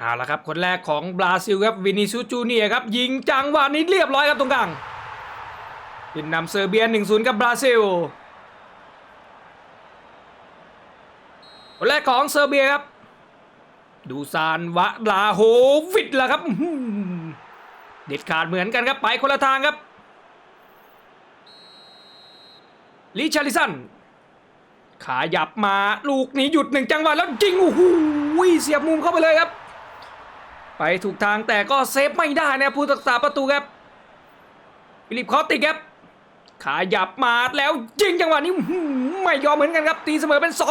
เอาละครับ คนแรกของบราซิลครับวินิซูจูเนียครับยิงจังหวะนี้เรียบร้อยครับตรงกลางขึ้นนำเซอร์เบีย 1-0 กับบราซิล คนแรกของเซอร์เบียครับ ดูซานวะลาโฮวิดล่ะครับ เด็ดขาดเหมือนกันครับไปคนละทางครับลิชาริสันขายับมาลูกนี้หยุดหนึ่งจังหวะแล้วยิงโอ้โหเสียบมุมเข้าไปเลยครับ ไปถูกทางแต่ก็เซฟไม่ได้นะผู้รักษาประตูครับฟิลิปคอสติกครับขายับมาแล้วยิงจังหวะนี้ไม่ยอมเหมือนกันครับตีเสมอเป็น 2-2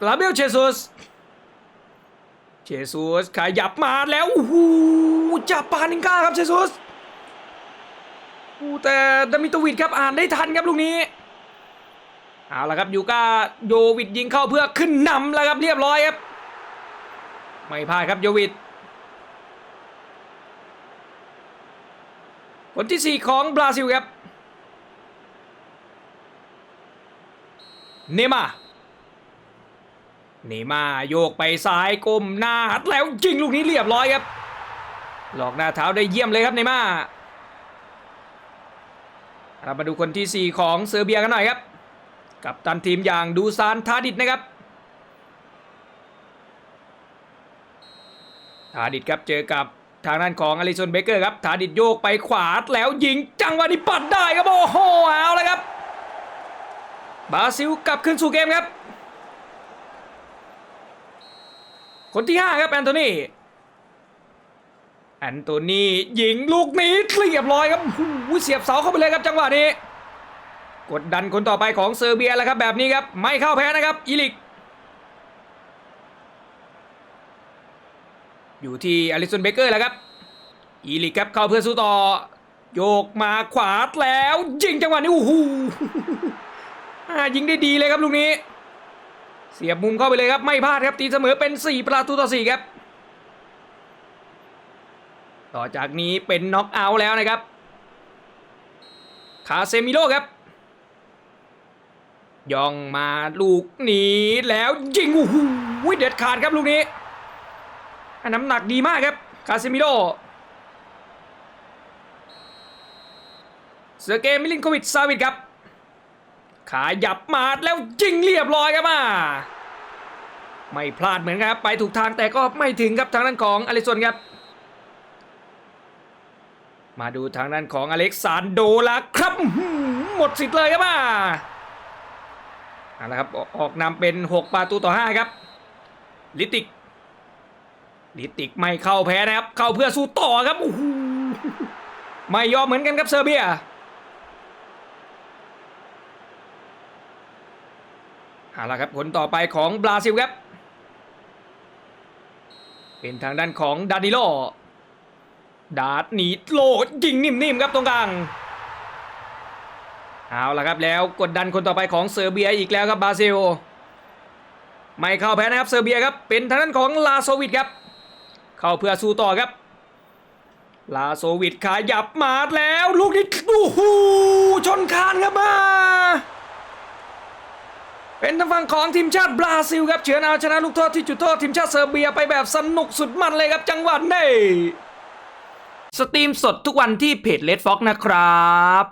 กลาเบลเชซุสเชซุสขายับมาแล้วโอ้โหจับปานิงก้าครับเชซุสแต่ดามิโตวิดครับอ่านได้ทันครับลูกนี้ เอาละครับยูก้าโยวิดยิงเข้าเพื่อขึ้นนำแล้วครับเรียบร้อยครับไม่พลาดครับโยวิดคนที่ 4 ของบราซิลครับเนมาเนมาโยกไปซ้ายก้มหน้าหัดแล้วยิงลูกนี้เรียบร้อยครับ หลอกหน้าเท้าได้เยี่ยมเลยครับเนมาเรามาดูคนที่ 4 ของเซอร์เบียกันหน่อยครับ กับตันทีมอย่างดูซานทาดิดนะครับทาดิดครับเจอกับทางด้านของอลิซอนเบเกอร์ครับทาดิดโยกไปขวาแล้วยิงจังหวะนี้ปัดได้ครับโอ้โหเอาเลยครับบราซิลกลับขึ้นสู่เกมครับ คนที่ 5 ครับแอนโทนีแอนโตนียิงลูกนี้เรียบร้อยครับเสียบเสาเข้าไปเลยครับจังหวะนี้ กดดันคนต่อไปของเซอร์เบียแล้วครับแบบนี้ครับไม่เข้าแพ้นะครับอีลิก อยู่ที่อลิสันเบเกอร์แล้วครับอีลิกครับเข้าเพื่อสู้ต่อ โยกมาขวาแล้วยิงจังหวะนี้โอ้โหยิงได้ดีเลยครับลูกนี้ เสียบมุมเข้าไปเลยครับไม่พลาดครับตีเสมอเป็น 4 ประตูต่อ 4 ครับ ต่อจากนี้เป็นน็อกเอาท์แล้วนะครับ คาเซมิโลครับ ย่องมาลูกนี้แล้วยิงโอ้โหเด็ดขาดครับลูกนี้น้ำหนักดีมากครับคาเซมิโลเซอร์เกย์มิลินโควิชซาวิดครับ ขาหยับมาแล้วยิงเรียบร้อยครับมาไม่พลาดเหมือนกันครับ ไปถูกทางแต่ก็ไม่ถึงครับทางด้านของอลิสันครับ มาดูทางด้านของอเล็กซานโดละครับอื้อหือหมดสิทธิ์เลยครับมา เอาละครับออกออกนำเป็น 6 ประตูต่อ 5 ครับ ลิติก ลิติกไม่เข้าแพ้นะครับ เข้าเพื่อสู้ต่อครับโอ้โหไม่ยอมเหมือนกันครับเซอร์เบียเอาละครับผลต่อไปของบราซิลครับ เป็นทางด้านของดานิโล ดาดหนีโลดยิงนิ่มๆครับตรงกลาง เอาละครับแล้วกดดันคนต่อไปของเซอร์เบียอีกแล้วครับบราซิล ไม่เข้าแพ้นะครับเซอร์เบียครับเป็นทางด้านของลาโซวิดครับ เข้าเพื่อสู้ต่อครับ ลาโซวิดขายับมาแล้วลูกนี้โอ้โหชนคานครับมาเป็นทางฝั่งของทีมชาติบราซิลครับเฉือนเอาชนะลูกโทษที่จุดโทษทีมชาติเซอร์เบียไปแบบสนุกสุดมันเลยครับจังหวะนี้สตรีมสดทุกวันที่เพจเลดฟ็อกนะครับ